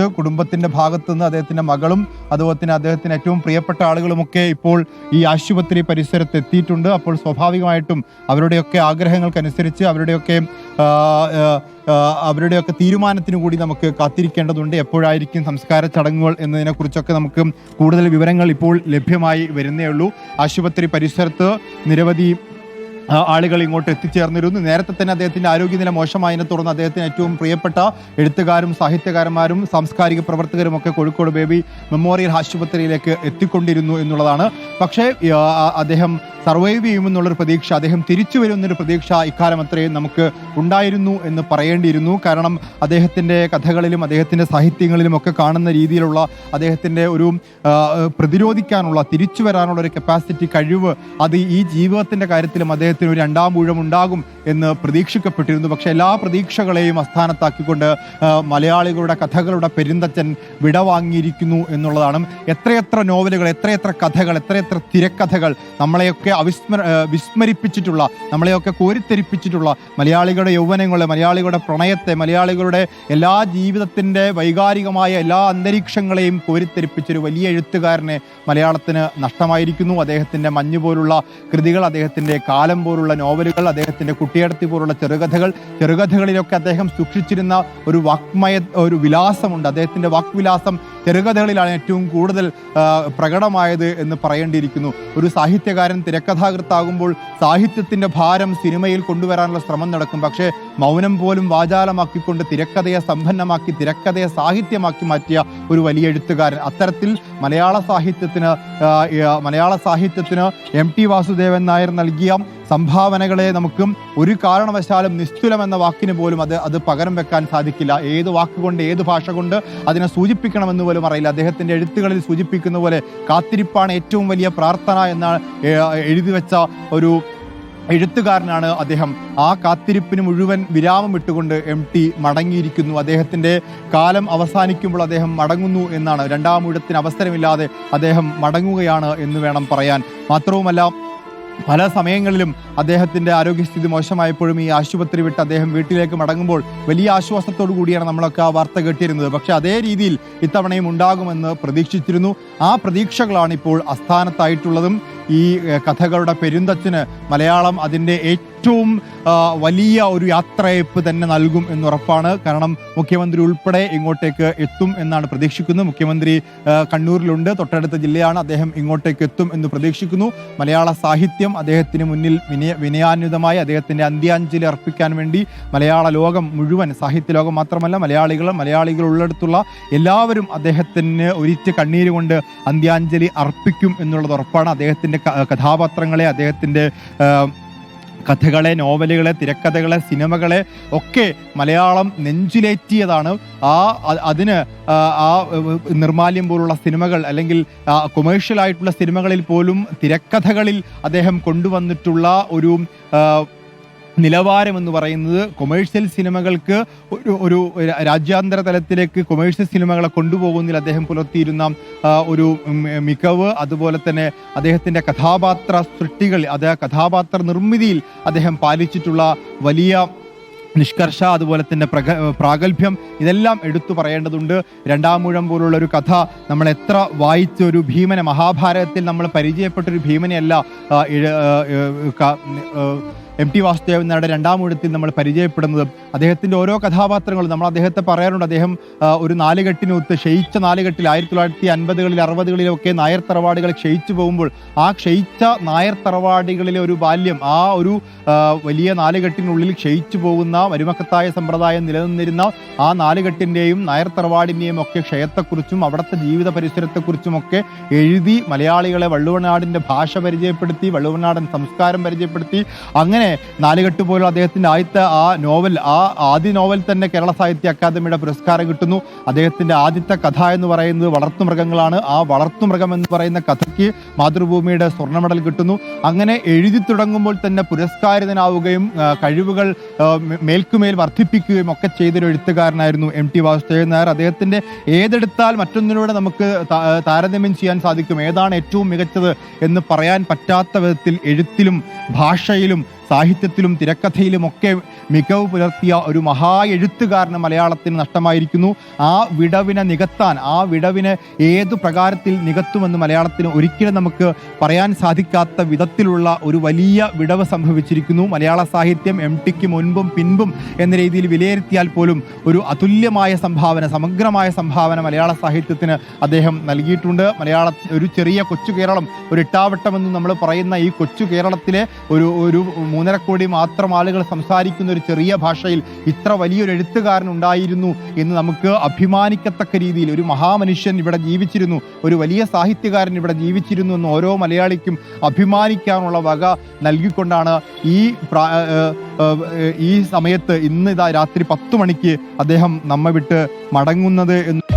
കുടുംബത്തിന്റെ ഭാഗത്തു നിന്ന് അദ്ദേഹത്തിന്റെ മകളും അതുപോലെ തന്നെ അദ്ദേഹത്തിന് ഏറ്റവും പ്രിയപ്പെട്ട ആളുകളുമൊക്കെ ഇപ്പോൾ ഈ ആശുപത്രി പരിസരത്ത് എത്തിയിട്ടുണ്ട്. അപ്പോൾ സ്വാഭാവികമായിട്ടും അവരുടെയൊക്കെ ആഗ്രഹങ്ങൾക്കനുസരിച്ച് അവരുടെയൊക്കെ അവരുടെയൊക്കെ തീരുമാനത്തിന് കൂടി നമുക്ക് കാത്തിരിക്കേണ്ടതുണ്ട്. എപ്പോഴായിരിക്കും സംസ്കാര ചടങ്ങുകൾ എന്നതിനെക്കുറിച്ചൊക്കെ നമുക്ക് കൂടുതൽ വിവരങ്ങൾ ഇപ്പോൾ ലഭ്യമായി വരുന്നേ ഉള്ളൂ. ആശുപത്രി പരിസരത്ത് നിരവധി ആളുകൾ ഇങ്ങോട്ട് എത്തിച്ചേർന്നിരുന്നു. നേരത്തെ തന്നെ അദ്ദേഹത്തിന്റെ ആരോഗ്യനില മോശമായതിനെ തുടർന്ന് അദ്ദേഹത്തിന് ഏറ്റവും പ്രിയപ്പെട്ട എഴുത്തുകാരും സാഹിത്യകാരന്മാരും സാംസ്കാരിക പ്രവർത്തകരും ഒക്കെ കോഴിക്കോട് ബേബി മെമ്മോറിയൽ ആശുപത്രിയിലേക്ക് എത്തിക്കൊണ്ടിരുന്നു എന്നുള്ളതാണ്. പക്ഷേ അദ്ദേഹം സർവൈവ് ചെയ്യുമെന്നുള്ളൊരു പ്രതീക്ഷ അദ്ദേഹം തിരിച്ചു വരുമെന്നൊരു പ്രതീക്ഷ ഇക്കാലം അത്രയും നമുക്ക് ഉണ്ടായിരുന്നു എന്ന് പറയേണ്ടിയിരുന്നു. കാരണം അദ്ദേഹത്തിന്റെ കഥകളിലും അദ്ദേഹത്തിന്റെ സാഹിത്യങ്ങളിലും ഒക്കെ കാണുന്ന രീതിയിലുള്ള അദ്ദേഹത്തിന്റെ ഒരു പ്രതിരോധിക്കാനുള്ള തിരിച്ചു വരാനുള്ള ഒരു കപ്പാസിറ്റി കഴിവ് അത് ഈ ജീവിതത്തിന്റെ കാര്യത്തിലും അദ്ദേഹത്തിന് ഒരു രണ്ടാം ഊഴം ഉണ്ടാകും എന്ന് പ്രതീക്ഷിക്കപ്പെട്ടിരുന്നു. പക്ഷെ എല്ലാ പ്രതീക്ഷകളെയും അസ്ഥാനത്താക്കിക്കൊണ്ട് മലയാളികളുടെ കഥകളുടെ പെരുന്തച്ചൻ വിടവാങ്ങിയിരിക്കുന്നു എന്നുള്ളതാണ്. എത്രയെത്ര നോവലുകൾ എത്രയെത്ര കഥകൾ എത്രയെത്ര തിരക്കഥകൾ നമ്മളെയൊക്കെ അവിസ്മര വിസ്മരിപ്പിച്ചിട്ടുള്ള നമ്മളെയൊക്കെ കോരിത്തെരിപ്പിച്ചിട്ടുള്ള മലയാളികളുടെ യൗവനങ്ങളെ മലയാളികളുടെ പ്രണയത്തെ മലയാളികളുടെ എല്ലാ ജീവിതത്തിന്റെ വൈകാരികമായ എല്ലാ അന്തരീക്ഷങ്ങളെയും കോരിത്തെരിപ്പിച്ചൊരു വലിയ എഴുത്തുകാരനെ മലയാളത്തിന് നഷ്ടമായിരിക്കുന്നു. അദ്ദേഹത്തിന്റെ മഞ്ഞ് പോലുള്ള കൃതികൾ അദ്ദേഹത്തിന്റെ കാലം പോലുള്ള നോവലുകൾ അദ്ദേഹത്തിന്റെ കുട്ടിയടത്തി പോലുള്ള ചെറുകഥകൾ ചെറുകഥകളിലൊക്കെ അദ്ദേഹം സൂക്ഷിച്ചിരുന്ന ഒരു വാക്മയ ഒരു വിലാസമുണ്ട്. അദ്ദേഹത്തിന്റെ വാക്വിലാസം ചെറുകഥകളിലാണ് ഏറ്റവും കൂടുതൽ പ്രകടമായത് എന്ന് പറയേണ്ടിയിരിക്കുന്നു. ഒരു സാഹിത്യകാരൻ തിരക്കഥാകൃത്താകുമ്പോൾ സാഹിത്യത്തിന്റെ ഭാരം സിനിമയിൽ കൊണ്ടുവരാനുള്ള ശ്രമം നടക്കും. പക്ഷേ മൗനം പോലും വാചാലമാക്കിക്കൊണ്ട് തിരക്കഥയെ സമ്പന്നമാക്കി തിരക്കഥയെ സാഹിത്യമാക്കി മാറ്റിയ ഒരു വലിയ എഴുത്തുകാരൻ. അത്തരത്തിൽ മലയാള സാഹിത്യത്തിന് മലയാള സാഹിത്യത്തിന് എം ടി വാസുദേവൻ നായർ നൽകിയ സംഭാവനകളെ നമുക്കും ഒരു കാരണവശാലും നിസ്തുലം എന്ന വാക്കിന് പോലും അത് അത് പകരം വെക്കാൻ സാധിക്കില്ല. ഏത് വാക്കുകൊണ്ട് ഏത് ഭാഷ കൊണ്ട് അതിനെ സൂചിപ്പിക്കണമെന്ന് പോലും അറിയില്ല. അദ്ദേഹത്തിന്റെ എഴുത്തുകളിൽ സൂചിപ്പിക്കുന്ന പോലെ കാത്തിരിപ്പാണ് ഏറ്റവും വലിയ പ്രാർത്ഥന എന്നാണ് എഴുതി വെച്ച ഒരു എഴുത്തുകാരനാണ് അദ്ദേഹം. ആ കാത്തിരിപ്പിന് മുഴുവൻ വിരാമം ഇട്ടുകൊണ്ട് എം ടി മടങ്ങിയിരിക്കുന്നു. അദ്ദേഹത്തിന്റെ കാലം അവസാനിക്കുമ്പോൾ അദ്ദേഹം മടങ്ങുന്നു എന്നാണ്. രണ്ടാം ഊഴത്തിന് അവസരമില്ലാതെ അദ്ദേഹം മടങ്ങുകയാണ് എന്ന് വേണം പറയാൻ. മാത്രവുമല്ല പല സമയങ്ങളിലും അദ്ദേഹത്തിന്റെ ആരോഗ്യസ്ഥിതി മോശമായപ്പോഴും ഈ ആശുപത്രി വിട്ട് അദ്ദേഹം വീട്ടിലേക്ക് മടങ്ങുമ്പോൾ വലിയ ആശ്വാസത്തോടു കൂടിയാണ് നമ്മളൊക്കെ ആ വാർത്ത കേട്ടിരുന്നത്. പക്ഷെ അതേ രീതിയിൽ ഇത്തവണയും ഉണ്ടാകുമെന്ന് പ്രതീക്ഷിച്ചിരുന്നു. ആ പ്രതീക്ഷകളാണ് ഇപ്പോൾ അസ്ഥാനത്തായിട്ടുള്ളതും ഈ കഥകളുടെ പെരുന്തച്ഛന് മലയാളം അതിന്റെ ഏറ്റവും വലിയ ഒരു യാത്രയപ്പ് തന്നെ നൽകും എന്നുറപ്പാണ്. കാരണം മുഖ്യമന്ത്രി ഉൾപ്പെടെ ഇങ്ങോട്ടേക്ക് എത്തും എന്നാണ് പ്രതീക്ഷിക്കുന്നത്. മുഖ്യമന്ത്രി കണ്ണൂരിലുണ്ട്. തൊട്ടടുത്ത ജില്ലയാണ് അദ്ദേഹം ഇങ്ങോട്ടേക്ക് എത്തും എന്ന് പ്രതീക്ഷിക്കുന്നു. മലയാള സാഹിത്യം അദ്ദേഹത്തിന് മുന്നിൽ വിനയ വിനയാന്വിതമായി അദ്ദേഹത്തിന്റെ അന്ത്യാഞ്ജലി അർപ്പിക്കാൻ വേണ്ടി മലയാള ലോകം മുഴുവൻ സാഹിത്യ ലോകം മാത്രമല്ല മലയാളികൾ മലയാളികൾ ഉള്ളിടത്തുള്ള എല്ലാവരും അദ്ദേഹത്തിന് ഒരിറ്റ് കണ്ണീര് കൊണ്ട് അന്ത്യാഞ്ജലി അർപ്പിക്കും എന്നുള്ളത് ഉറപ്പാണ്. അദ്ദേഹത്തിന്റെ കഥാപാത്രങ്ങളെ അദ്ദേഹത്തിന്റെ ആ, കഥകളെ നോവലുകളെ തിരക്കഥകളെ സിനിമകളെ ഒക്കെ മലയാളം നെഞ്ചിലേറ്റിയതാണ്. ആ അതിന് ആ, നിർമാല്യം പോലുള്ള സിനിമകൾ അല്ലെങ്കിൽ കൊമേഴ്ഷ്യൽ ആയിട്ടുള്ള സിനിമകളിൽ പോലും തിരക്കഥകളിൽ അദ്ദേഹം കൊണ്ടുവന്നിട്ടുള്ള ഒരു നിലവാരം എന്ന് പറയുന്നത് കൊമേഴ്ഷ്യൽ സിനിമകൾക്ക് ഒരു ഒരു രാജ്യാന്തര തലത്തിലേക്ക് കൊമേഴ്ഷ്യൽ സിനിമകളെ കൊണ്ടുപോകുന്നതിൽ അദ്ദേഹം പുലർത്തിയിരുന്ന ഒരു മികവ് അതുപോലെ തന്നെ അദ്ദേഹത്തിന്റെ കഥാപാത്ര സൃഷ്ടികൾ അത് കഥാപാത്ര നിർമ്മിതിയിൽ അദ്ദേഹം പാലിച്ചിട്ടുള്ള വലിയ നിഷ്കർഷ അതുപോലെ തന്നെ പ്രഗ പ്രാഗൽഭ്യം ഇതെല്ലാം എടുത്തു പറയേണ്ടതുണ്ട്. രണ്ടാമൂഴം പോലുള്ള ഒരു കഥ നമ്മൾ എത്ര വായിച്ച ഒരു ഭീമനെ മഹാഭാരതത്തിൽ നമ്മൾ പരിചയപ്പെട്ട ഒരു ഭീമനെയല്ല എം ടി വാസുദേവൻ നായരുടെ രണ്ടാം രണ്ടാമൂഴത്തിൽ നമ്മൾ പരിചയപ്പെടുന്നത് അദ്ദേഹത്തിന്റെ ഓരോ കഥാപാത്രങ്ങളും നമ്മൾ അദ്ദേഹത്തെ പറയാറുണ്ട്. അദ്ദേഹം ഒരു നാലുകെട്ടിനൊത്ത് ക്ഷയിച്ച നാലുകെട്ടിൽ ആയിരത്തി തൊള്ളായിരത്തി അൻപതുകളിൽ അറുപതുകളിലൊക്കെ നായർ തറവാടുകൾ ക്ഷയിച്ചു പോകുമ്പോൾ ആ ക്ഷയിച്ച നായർ തറവാടുകളിലെ ഒരു ബാല്യം ആ ഒരു വലിയ നാലുകെട്ടിനുള്ളിൽ ക്ഷയിച്ചു പോകുന്ന മരുമക്കത്തായ സമ്പ്രദായം നിലനിന്നിരുന്ന ആ നാലുകെട്ടിന്റെയും നായർ തറവാടിന്റെയും ഒക്കെ ക്ഷയത്തെക്കുറിച്ചും അവിടുത്തെ ജീവിത പരിസരത്തെക്കുറിച്ചും ഒക്കെ എഴുതി മലയാളികളെ വള്ളുവനാടിന്റെ ഭാഷ പരിചയപ്പെടുത്തി വള്ളുവനാടൻ സംസ്കാരം പരിചയപ്പെടുത്തി അങ്ങനെ നാലുകെട്ട് പോലുള്ള അദ്ദേഹത്തിന്റെ ആദ്യത്തെ ആ നോവൽ ആ ആദ്യ നോവൽ തന്നെ കേരള സാഹിത്യ അക്കാദമിയുടെ പുരസ്കാരം കിട്ടുന്നു. അദ്ദേഹത്തിന്റെ ആദ്യത്തെ കഥ എന്ന് പറയുന്നത് വളർത്തുമൃഗങ്ങളാണ്. ആ വളർത്തുമൃഗം എന്ന് പറയുന്ന കഥയ്ക്ക് മാതൃഭൂമിയുടെ സ്വർണ മെഡൽ കിട്ടുന്നു. അങ്ങനെ എഴുതി തുടങ്ങുമ്പോൾ തന്നെ പുരസ്കാരിതനാവുകയും കഴിവുകൾ മേൽക്കുമേൽ വർദ്ധിപ്പിക്കുകയും ഒക്കെ ചെയ്തൊരു എഴുത്തുകാരനായിരുന്നു എം ടി വാസുദേവൻ നായർ. അദ്ദേഹത്തിന്റെ ഏതെടുത്താൽ മറ്റൊന്നിലൂടെ നമുക്ക് താരതമ്യം ചെയ്യാൻ സാധിക്കും. ഏതാണ് ഏറ്റവും മികച്ചത് എന്ന് പറയാൻ പറ്റാത്ത വിധത്തിൽ എഴുത്തിലും ഭാഷയിലും സാഹിത്യത്തിലും തിരക്കഥയിലും ഒക്കെ മികവ് പുലർത്തിയ ഒരു മഹാ എഴുത്തുകാരന് മലയാളത്തിന് നഷ്ടമായിരിക്കുന്നു. ആ വിടവിനെ നികത്താൻ ആ വിടവിനെ ഏതു പ്രകാരത്തിൽ നികത്തുമെന്ന് മലയാളത്തിന് ഒരിക്കലും നമുക്ക് പറയാൻ സാധിക്കാത്ത വിധത്തിലുള്ള ഒരു വലിയ വിടവ് സംഭവിച്ചിരിക്കുന്നു. മലയാള സാഹിത്യം എം ടിക്ക് മുൻപും പിൻപും എന്ന രീതിയിൽ വിലയിരുത്തിയാൽ പോലും ഒരു അതുല്യമായ സംഭാവന സമഗ്രമായ സംഭാവന മലയാള സാഹിത്യത്തിന് അദ്ദേഹം നൽകിയിട്ടുണ്ട്. മലയാള ഒരു ചെറിയ കൊച്ചു കേരളം ഒരു ഇട്ടാവട്ടമെന്ന് നമ്മൾ പറയുന്ന ഈ കൊച്ചു കേരളത്തിലെ ഒരു ഒരു മൂന്നര കോടി മാത്രം ആളുകൾ സംസാരിക്കുന്ന ഒരു ചെറിയ ഭാഷയിൽ ഇത്ര വലിയൊരു എഴുത്തുകാരൻ ഉണ്ടായിരുന്നു എന്ന് നമുക്ക് അഭിമാനിക്കത്തക്ക രീതിയിൽ ഒരു മഹാമനുഷ്യൻ ഇവിടെ ജീവിച്ചിരുന്നു ഒരു വലിയ സാഹിത്യകാരൻ ഇവിടെ ജീവിച്ചിരുന്നു എന്ന് ഓരോ മലയാളിക്കും അഭിമാനിക്കാനുള്ള വക നൽകിക്കൊണ്ടാണ് ഈ ഈ സമയത്ത് ഇന്ന് ഇതാ രാത്രി പത്ത് മണിക്ക് അദ്ദേഹം നമ്മെ വിട്ട് മടങ്ങുന്നത് എന്ന്